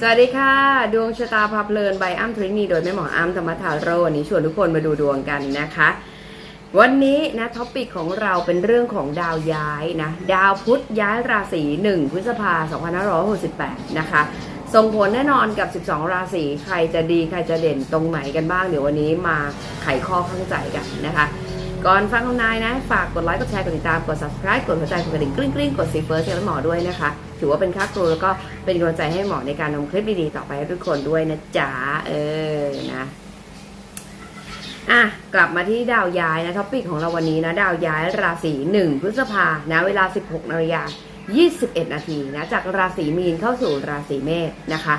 สวัสดีค่ะ ดวงชะตาพาเพลินใบอ้ำทรินีโดยแม่หมออ้ำธรรมทาโรวันนี้ชวนทุกคนมาดูดวงกันนะคะ วันนี้นะท็อปิกของเราเป็นเรื่องของดาวย้ายนะ ดาวพุธย้ายราศี1พฤษภา2568 นะคะ ส่งผลแน่นอนกับ 12 ราศีใครจะดีใครจะเด่นตรงไหนกันบ้าง เดี๋ยววันนี้มาไขข้อข้างใจกันนะคะก่อนฟังคำนายนะ ฝากกดไลค์กดแชร์กดติดตามกด subscribe กดหัวใจกดกระดิ่งกริ๊งกริ๊งกดซีเฟิร์สให้หมอด้วยนะคะ ถือว่าเป็นค่าครูแล้วก็เป็นกำลังใจให้หมอในการทำคลิปดีๆต่อไปให้ทุกคนด้วยนะจ๊ะเออนะอะกลับมาที่ดาวย้ายนะท็อปิกของเราวันนี้นะดาวย้ายราศี1พฤษภานะเวลา 16นาฬิกา21 นาทีนะจากราศีมีนเข้าสู่ราศีเมษนะคะ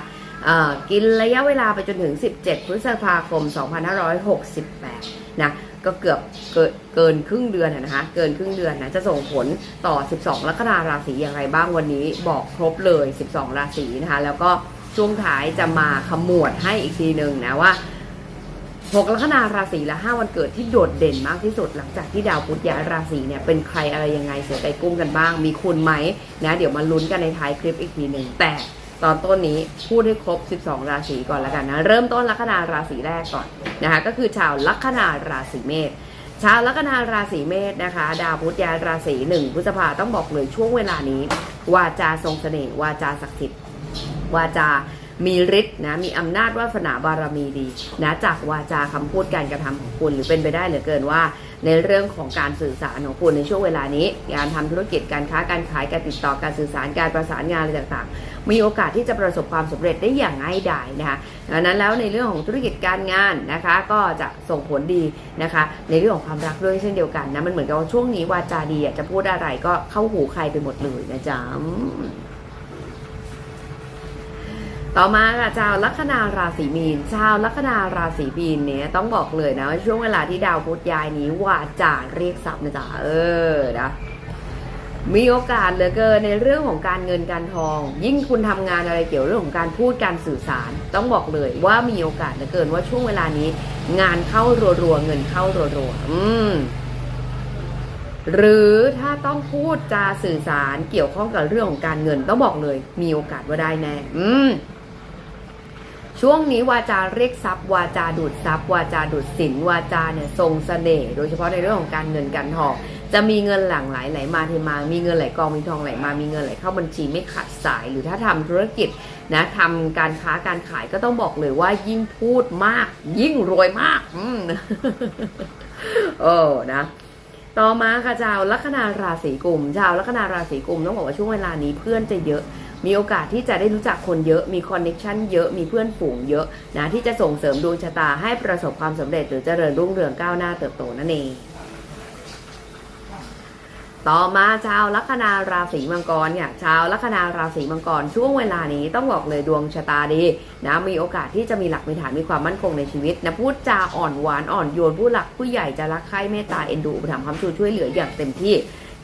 กินระยะเวลาไปจนถึง 17 พฤษภาคม 2568 นะ ก็เกือบเกินครึ่งเดือนนะคะ เกินครึ่งเดือนนะ จะส่งผลต่อ 12 ลัคนาราศีอย่างไรบ้างวันนี้บอกครบเลย 12 ราศีนะคะ แล้วก็ช่วงท้ายจะมาขมวดให้อีกทีหนึ่งนะว่า6ลัคนาราศีและ5วันเกิดที่โดดเด่นมากที่สุดหลังจากที่ดาวพุธย้ายราศีเนี่ยเป็นใครอะไรยังไงเสียใจกุ้งกันบ้าง มีคุณไหมนะเดี๋ยวมาลุ้นกันในท้ายคลิปอีกทีหนึ่งแต่ ตอนต้นนี้พูดให้ครบ 12 ราศีก่อนแล้วกันนะ เริ่มต้นลัคนาราศีแรกก่อนนะคะก็คือชาวลัคนาราศีเมษชาวลัคนาราศีเมษนะคะ ดาวพุธย้ายราศีหนึ่งพฤษภาต้องบอกเลยช่วงเวลานี้ วาจาทรงเสน่ห์วาจาศักดิ์สิทธิ์วาจามีฤทธิ์นะมีอำนาจวาสนาบารมีดีนะจากวาจาคำพูดการกระทำของคุณหรือเป็นไปได้เหลือเกินว่า ในเรื่องของการสื่อสารของคุณในช่วงเวลานี้ การทำธุรกิจการค้าการขายการติดต่อการสื่อสารการประสานงานอะไรต่างๆ มีโอกาสที่จะประสบความสำเร็จได้อย่างง่ายดายนะคะดังนั้นแล้วในเรื่องของธุรกิจการงานนะคะ ก็จะส่งผลดีนะคะ ในเรื่องของความรักด้วยเช่นเดียวกันนะมันเหมือนกับว่าช่วงนี้วาจาดีจะพูดอะไรก็เข้าหูใครไปหมดเลยนะจ๊ะ ต่อมาค่ะชาวลัคนาราศีมีนชาวลัคนาราศีมีนเนี่ยต้องบอกเลยนะว่าช่วงเวลาที่ดาวพุธย้ายนี้ว่าจาเรียกทรัพย์นะจ๊ะเออนะมีโอกาสเหลือเกินในเรื่องของการเงินการทอง ยิ่งคุณทำงานอะไรเกี่ยวเรื่องของการพูดการสื่อสาร ต้องบอกเลยว่ามีโอกาสเหลือเกินว่าช่วงเวลานี้ งานเข้ารัวๆเงินเข้ารัวๆอืมหรือถ้าต้องพูดจาสื่อสารเกี่ยวข้องกับเรื่องของการเงินต้องบอกเลย มีโอกาสว่าได้แน่ อืม ช่วงนี้วาจาเรียกทรัพย์วาจาดูดทรัพย์วาจาดูดสินวาจาเนี่ยทรงเสน่ห์โดยเฉพาะในเรื่องของการเงินการทองจะมีเงินหลั่งไหลไหลมาเทมา มีเงินไหลกองมีทองไหลมามีเงินไหลเข้าบัญชีไม่ขาดสาย หรือถ้าทำธุรกิจนะทำการค้าการขายก็ต้องบอกเลยว่ายิ่งพูดมาก ยิ่งรวยมากอืมโอ้นะต่อมาค่ะชาวลัคนาราศีกุมชาวลัคนาราศีกุมต้องบอกว่าช่วงเวลานี้เพื่อนจะเยอะ มีโอกาสที่จะได้รู้จักคนเยอะ มีคอนเน็ชันเยอะ มีเพื่อนฝูงเยอะนะที่จะส่งเสริมดวงชะตาให้ประสบความสำเร็จหรือเจริญรุ่งเรืองก้าวหน้าเติบโตนั่นเอง ต่อมาชาวลัคนาราศีมังกรเนี่ยชาวลัคนาราศีมังกรช่วงเวลานี้ต้องบอกเลยดวงชะตาดีนะมีโอกาสที่จะมีหลักมีฐานมีความมั่นคงในชีวิตนะพูดจาอ่อนหวานอ่อนโยนผู้หลักผู้ใหญ่จะรักใคร่เมตตาเอ็นดูอุปถัมภ์คำชูช่วยเหลืออย่างเต็มที่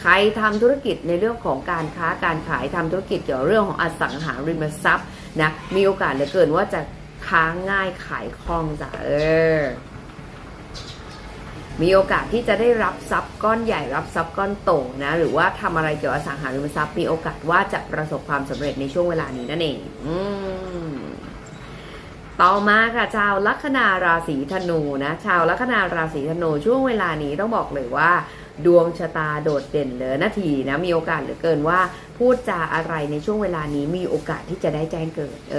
ใครทำธุรกิจในเรื่องของการค้าการขายทำธุรกิจเกี่ยวกับเรื่องของอสังหาริมทรัพย์นะมีโอกาสเหลือเกินว่าจะค้าง่ายขายคล่องจ้ะเออมีโอกาสที่จะได้รับทรัพย์ก้อนใหญ่รับทรัพย์ก้อนโตนะ หรือว่าทำอะไรเกี่ยวกับอสังหาริมทรัพย์มีโอกาสว่าจะประสบความสำเร็จในช่วงเวลานี้นั่นเองอืต่อมาค่ะชาวลัคนาราศีธนูนะ ชาวลัคนาราศีธนูช่วงเวลานี้ต้องบอกเลยว่า ดวงชะตาโดดเด่นเหลือนาทีนะมีโอกาสเหลือเกินว่า พูดจาอะไรในช่วงเวลานี้มีโอกาสที่จะได้แจ้งเกิด เอ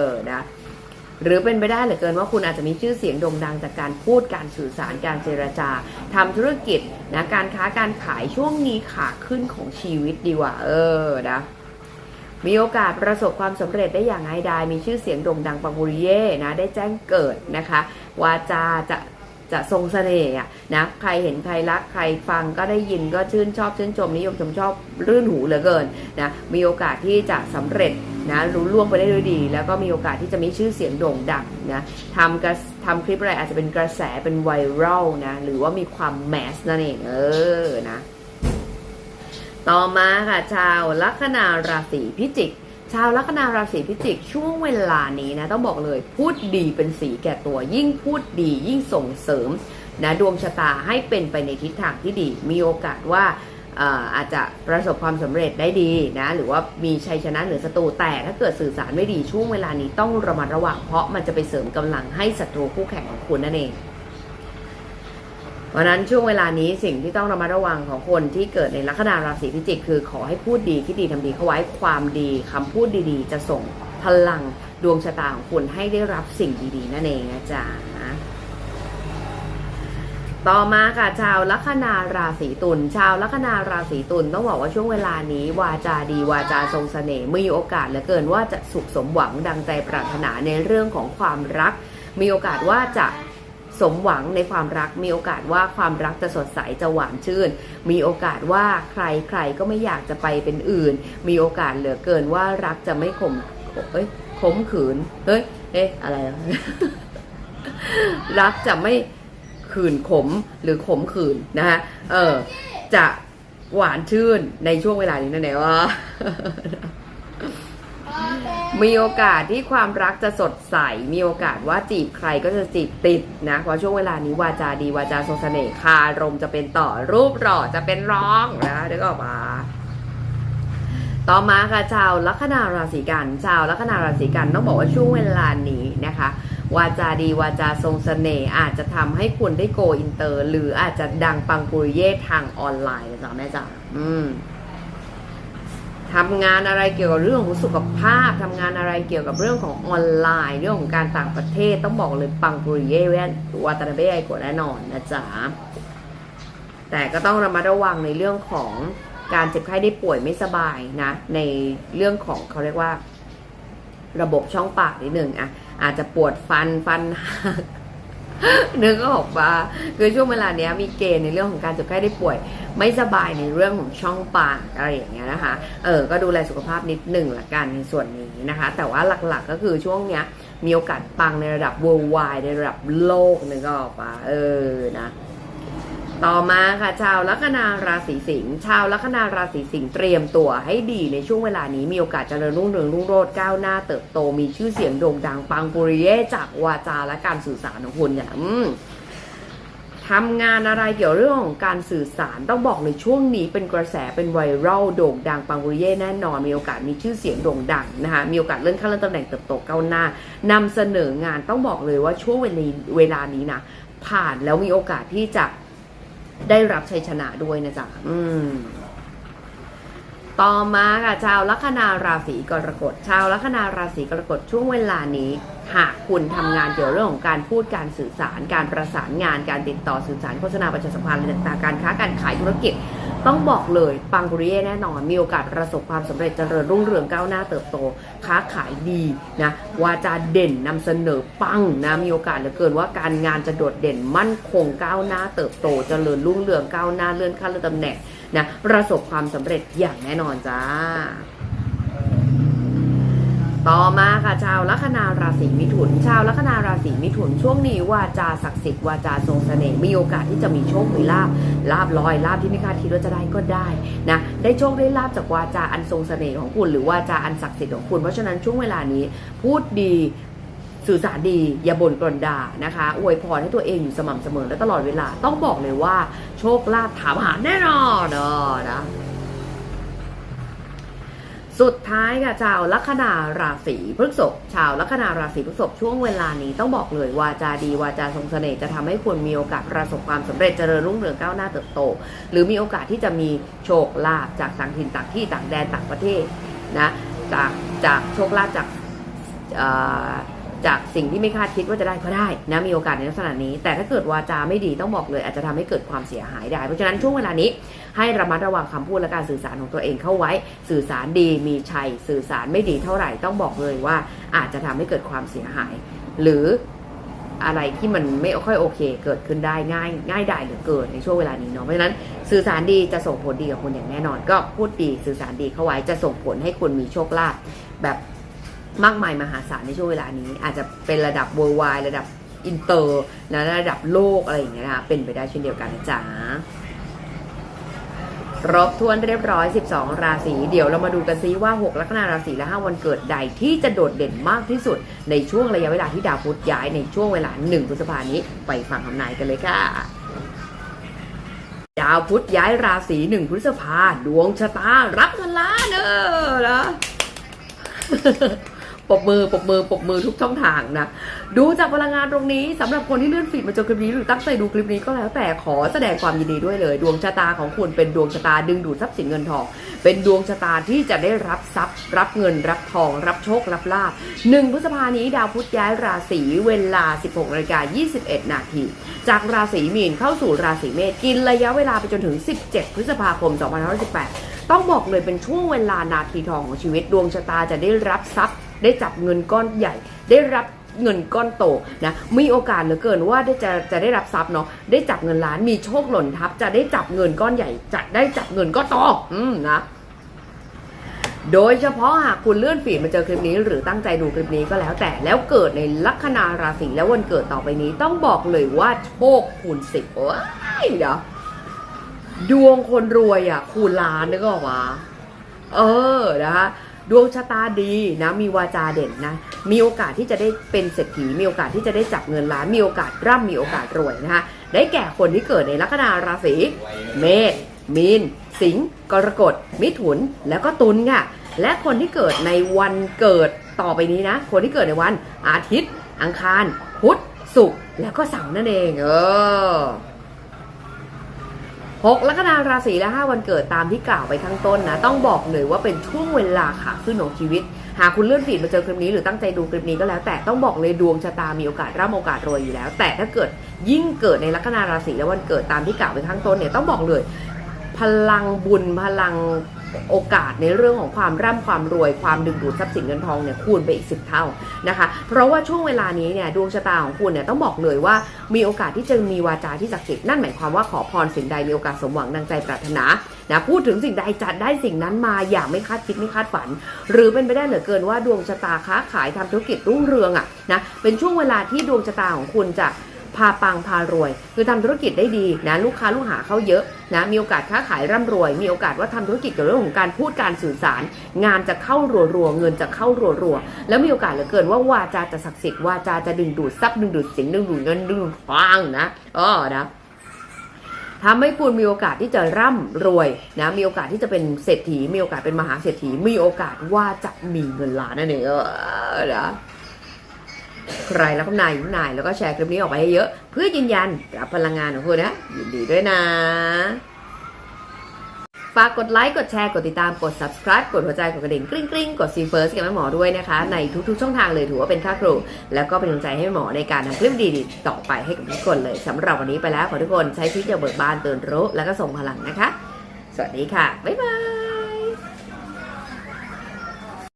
อนะหรือเป็นไปได้เหลือเกินว่าคุณอาจจะมีชื่อเสียงโด่งดังจากการพูดการสื่อสารการเจรจาทำธุรกิจนะการค้าการขายช่วงนี้ขาขึ้นของชีวิตดีกว่า เออนะมีโอกาสประสบความสำเร็จได้อย่างง่ายดายมีชื่อเสียงโด่งดังปังบุริเย่นะได้แจ้งเกิดนะคะวาจาจะ จะทรงเสน่ห์อะนะใครเห็นใครรักใครฟังก็ได้ยินก็ชื่นชอบชื่นชมนิยมชมชอบรื่นหูเหลือเกินนะมีโอกาสที่จะสำเร็จนะรู้ล่วงไปได้ด้วยดี แล้วก็มีโอกาสที่จะมีชื่อเสียงโด่งดังนะทำกระทำคลิปอะไรอาจจะเป็นกระแสเป็นไวรัลนะหรือว่ามีความแมสนั่นเองเออนะต่อมาค่ะชาวลัคนาราศีพิจิกาวลัคนาราศีพิจิกช่วงเวลานี้นะต้องบอกเลยพูดดีเป็นสีแก่ตัวยิ่งพูดดียิ่งส่งเสริมนะดวงชะตาให้เป็นไปในทิศทางที่ดี มีโอกาสว่าเอ่อาจจะประสบความสำเร็จได้ดีนะหรือว่ามีชัยชนะเหนือศัตรูแต่ถ้าเกิดสื่อสารไม่ดีช่วงเวลานี้ต้องระมัดระวังเพราะมันจะไปเสริมกำลังให้ศัตรูคู่แข่งของคุณนั่นเอง ราะนั้นช่วงเวลานี้สิ่งที่ต้องระมัดระวังของคนที่เกิดในลัคนาราศีพิจิก คือขอให้พูดดีคิดดีทำดีเข้าไว้ความดีคำพูดดีๆ จะส่งพลังดวงชะตาของคุณให้ได้รับสิ่งดีๆ นั่นเองนะจ๊ะต่อมาค่ะชาวลัคนาราศีตุลชาวลัคนาราศีตุลต้องบอกว่าช่วงเวลานี้วาจาดีวาจาทรงเสน่ห์มีโอกาสเหลือเกินว่าจะสุขสมหวังดังใจปรารถนาในเรื่องของความรัก มีโอกาสว่าจะ สมหวังในความรักมีโอกาสว่าความรักจะสดใสจะหวานชื่น มีโอกาสว่าใครใครก็ไม่อยากจะไปเป็นอื่น มีโอกาสเหลือเกินว่ารักจะไม่ขมเอ้ยขมขืนเฮ้ยเอ๊ะอะไรรักจะไม่ขืนขมหรือขมขืนนะฮะเออจะหวานชื่นในช่วงเวลานี้นั่นเองว่า มีโอกาสที่ความรักจะสดใส มีโอกาสว่าจีบใครก็จะจีบติดนะ เพราะช่วงเวลานี้วาจาดีวาจาทรงเสน่ห์คารมจะเป็นต่อรูปหล่อจะเป็นร้องนะเดี๋ยวก็มาต่อมาค่ะชาวลัคนาราศีกันชาวลัคนาราศีกันต้องบอกว่าช่วงเวลานี้นะคะ วาจาดีวาจาทรงเสน่ห์อาจจะทำให้คุณได้โกอินเตอร์ หรืออาจจะดังปังปุริเย่ทางออนไลน์นะจ๊ะแม่จ๋าอืม ทำงานอะไรเกี่ยวกับเรื่องของสุขภาพทำงานอะไรเกี่ยวกับเรื่องของออนไลน์ เรื่องของการต่างประเทศต้องบอกเลยปังปุริเย่แว่นวาตาเบะไอโกแน่นอนนะจ๊ะแต่ก็ต้องระมัดระวังในเรื่องของการเจ็บไข้ได้ป่วยไม่สบายนะ ในเรื่องของเขาเรียกว่า ระบบช่องปากนิดหนึ่งอะอาจจะปวดฟันฟันหัก นึกก็ออกว่าคือช่วงเวลาเนี้ยมีเกณฑ์ในเรื่องของการเจ็บไข้ได้ป่วย ไม่สบายในเรื่องของช่องปากอะไรอย่างเงี้ยนะคะ เออ ก็ดูแลสุขภาพนิดหนึ่งละกันในส่วนนี้นะคะ แต่ว่าหลักๆก็คือช่วงเนี้ยมีโอกาสปังในระดับ worldwide ในระดับโลกนึกก็ออกปะเออนะ ต่อมาค่ะชาวลัคนาราศีสิงห์ชาวลัคนาราศีสิงห์เตรียมตัวให้ดีในช่วงเวลานี้มีโอกาสเจริญรุ่งเรืองรุ่งโรจน์ก้าวหน้าเติบโตมีชื่อเสียงโด่งดังปังปุริเยจากวาจาและการสื่อสารของคุณเนี่ยอืมทำงานอะไรเกี่ยวเรื่องของการสื่อสารต้องบอกเลยช่วงนี้เป็นกระแสเป็นไวรัลโด่งดังปังปุริเย่แน่นอนมีโอกาสมีชื่อเสียงโด่งดังนะคะมีโอกาสเลื่อนขั้นเลื่อนตำแหน่งเติบโตก้าวหน้านำเสนองานต้องบอกเลยว่าช่วงเวลาเวลานี้นะผ่านแล้วมีโอกาสที่จะ ได้รับชัยชนะด้วยนะจ๊ะอืมต่อมาค่ะชาวลัคนาราศีกรกฎชาวลัคนาราศีกรกฎช่วงเวลานี้ หากคุณทำงานเกี่ยวเรื่องของการพูดการสื่อสาร การประสานงานการติดต่อสื่อสารโฆษณาประชาสัมพันธ์ต่างๆการค้าการขายธุรกิจ ต้องบอกเลยปังกุริเย่แน่นอน มีโอกาสประสบความสำเร็จเจริญรุ่งเรืองก้าวหน้าเติบโต ค้าขายดีนะวาจาเด่นนำเสนอปังนะมีโอกาสเหลือเกินว่าการงานจะโดดเด่นมั่นคงก้าวหน้าเติบโตเจริญรุ่งเรืองก้าวหน้าเลื่อนขั้นเลื่อนตำแหน่งนะประสบความสำเร็จอย่างแน่นอนจ้า ต่อมาค่ะชาวลัคนาราศีมิถุน ชาวลัคนาราศีมิถุนช่วงนี้วาจาศักดิ์สิทธิ์วาจาทรงเสน่ห์มีโอกาสที่จะมีโชคมีลาบลาบลอยลาบที่ไม่คาดคิดว่าจะได้ก็ได้นะได้โชคได้ลาบจากวาจาอันทรงเสน่ห์ของคุณ หรือวาจาอันศักดิ์สิทธิ์ของคุณเพราะฉะนั้นช่วงเวลานี้พูดดีสื่อสารดีอย่าบ่นกลนด่านะคะอวยพรให้ตัวเองอยู่สม่ำเสมอและตลอดเวลาต้องบอกเลยว่า โชคลาภถามหาแน่นอนเออนะ สุดท้ายค่ะชาวลัคนาราศีพฤษภชาวลัคนาราศีพฤษภช่วงเวลานี้ต้องบอกเลยวาจาดีวาจาทรงเสน่ห์จะทำให้คุณมีโอกาสประสบความสำเร็จเจริญรุ่งเรืองก้าวหน้าเติบโต หรือมีโอกาสที่จะมีโชคลาภจากต่างถิ่นต่างที่ต่างแดนต่างประเทศนะจากจากโชคลาภจากอ่อ จากสิ่งที่ไม่คาดคิดว่าจะได้ก็ได้นะมีโอกาสในลักษณะนี้ แต่ถ้าเกิดวาจาไม่ดีต้องบอกเลย อาจจะทำให้เกิดความเสียหายได้ เพราะฉะนั้นช่วงเวลานี้ให้ระมัดระวังคำพูดและการสื่อสารของตัวเองเข้าไว้ สื่อสารดีมีชัย สื่อสารไม่ดีเท่าไหร่ต้องบอกเลยว่า อาจจะทำให้เกิดความเสียหาย หรืออะไรที่มันไม่ค่อยโอเค เกิดขึ้นได้ง่าย ง่ายได้หลือเกินในช่วงเวลานี้เนาะเพราะฉะนั้นสื่อสารดีจะส่งผลดีกับคุณอย่างแน่นอน ก็พูดดีสื่อสารดีเข้าไว้จะส่งผลให้คุณมีโชคลาภแบบ มากมายมหาศาลในช่วงเวลานี้ อาจจะเป็นระดับ worldwide ระดับอินเตอร์นะระดับโลกอะไรอย่างเงี้ยนะคะเป็นไปได้เช่นเดียวกันนะจ๊ะครบถ้วนเรียบร้อย 12 ราศี เดี๋ยวเรามาดูกันซิว่า 6 ลัคนาราศีและ 5 วันเกิดใดที่จะโดดเด่นมากที่สุด ในช่วงระยะเวลาที่ดาวพุธย้ายในช่วงเวลา 1 พฤษภานี้ ไปฟังคำนายกันเลยค่ะ ดาวพุธย้ายราศีหนึ่งพฤษภา ดวงชะตา รับเงินล้านเออนะ ปบมือปบมือปบมือทุกช่องทางนะ ดูจากพลังงานตรงนี้สำหรับคนที่เลื่อนฟีดมาจอคลิปนี้หรือตั้งใจดูคลิปนี้ก็แล้วแต่ขอแสดงความยินดีด้วยเลย ดวงชะตาของคุณเป็นดวงชะตาดึงดูดทรัพย์สินเงินทอง เป็นดวงชะตาที่จะได้รับทรัพย์ รับเงิน รับทอง รับโชครับลาบหนึ่งพฤษภานี้ดาวพุธย้ายราศีเวลา 16นาฬิกา21 นาทีจากราศีมีนเข้าสู่ราศีเมษกินระยะเวลาไปจนถึง 17 พฤษภาคม 2518 ต้องบอกเลยเป็นช่วงเวลานาทีทองของชีวิตดวงชะตาจะได้รับทรัพย์ ได้จับเงินก้อนใหญ่ ได้รับเงินก้อนโตนะมีโอกาสเหลือเกินว่าได้จะจะได้รับทรัพย์เนาะได้จับเงินล้านมีโชคหล่นทับ จะได้จับเงินก้อนใหญ่จะได้จับเงินก้อนโตอืมนะโดยเฉพาะหากคุณเลื่อนฟีดมาเจอคลิปนี้ หรือตั้งใจดูคลิปนี้ก็แล้วแต่แล้วเกิดในลัคนาราศีและวันเกิดต่อไปนี้ต้องบอกเลยว่าโชคคูณสิบโอ้ยเดี๋ยวดวงคนรวยอะคูณล้านนึกออกวะเออนะคะ ดวงชะตาดีนะมีวาจาเด่นนะมีโอกาสที่จะได้เป็นเศรษฐีมีโอกาสที่จะได้จับเงินล้านมีโอกาสร่ำมีโอกาสรวยนะคะได้แก่คนที่เกิดในลัคนาราศีเมษมีน สิงห์กรกฎมิถุนแล้วก็ตุลค่ะและคนที่เกิดในวันเกิดต่อไปนี้นะ คนที่เกิดในวันอาทิตย์ อังคาร พุธศุกร์แล้วก็เสาร์นั่นเองเออ 6ลัคนาราศีและ 5 วันเกิดตามที่กล่าวไปข้างต้นนะ ต้องบอกเลยว่าเป็นช่วงเวลาขาขึ้นของชีวิต หากคุณเลื่อนฟีดมาเจอคลิปนี้หรือตั้งใจดูคลิปนี้ก็แล้ว แต่ต้องบอกเลยดวงชะตามีโอกาสร่ำโอกาสรวยอยู่แล้ว แต่ถ้าเกิดยิ่งเกิดในลัคนาราศีและวันเกิดตามที่กล่าวไปข้างต้นเนี่ยต้องบอกเลย พลังบุญพลัง โอกาสในเรื่องของความร่ำความรวยความดึงดูดทรัพย์สินเงินทองเนี่ยคูณไปอีกสิบเท่านะคะเพราะว่าช่วงเวลานี้เนี่ยดวงชะตาของคุณเนี่ยต้องบอกเลยว่ามีโอกาสที่จะมีวาจาที่ศักดิ์สิทธิ์นั่นหมายความว่าขอพรสิ่งใดมีโอกาสสมหวังดังใจปรารถนานะพูดถึงสิ่งใดจัดได้สิ่งนั้นมาอย่างไม่คาดคิดไม่คาดฝัน หรือเป็นไปได้เหลือเกินว่าดวงชะตาค้าขายทำธุรกิจรุ่งเรืองอะนะเป็นช่วงเวลาที่ดวงชะตาของคุณจะ พาปังพารวย คือทำธุรกิจได้ดีนะลูกค้าลูกหาเข้าเยอะนะมีโอกาสค้าขายร่ำรวย มีโอกาสว่าทำธุรกิจเกี่ยวกับเรื่องของการพูดการสื่อสาร งานจะเข้ารัวๆเงินจะเข้ารัวๆแล้วมีโอกาสเหลือเกินว่าวาจาจะศักดิ์สิทธิ์วาจาจะดึงดูดทรัพย์ดึงดูดสิ่งดึงดูดเงินดึงดูดฟังนะอ๋อนะทำให้คุณมีโอกาสที่จะร่ำรวยนะมีโอกาสที่จะเป็นเศรษฐี มีโอกาสเป็นมหาเศรษฐี มีโอกาสว่าจะมีเงินล้านนั่นเองเออนะ ใครรับนายอยู่นายแล้วก็แชร์คลิปนี้ออกไปให้เยอะ เพื่อยืนยันรับพลังงานของคุณนะ ยินดีด้วยนะ ฝากกดไลค์ กดแชร์ กดติดตาม กด subscribe กดหัวใจ กดกระดิ่งกริ๊งกริ๊งกด see first กับแม่หมอด้วยนะคะ ในทุกๆ ช่องทางเลยถือว่าเป็นค่าครู แล้วก็เป็นกำลังใจให้หมอในการทำคลิปดีๆ ต่อไปให้กับทุกคนเลยสำหรับวันนี้ไปแล้วขอทุกคนใช้ชีวิตอย่างเบิกบานตื่นรู้ แล้วก็ส่งพลังนะคะ สวัสดีค่ะบ๊ายบาย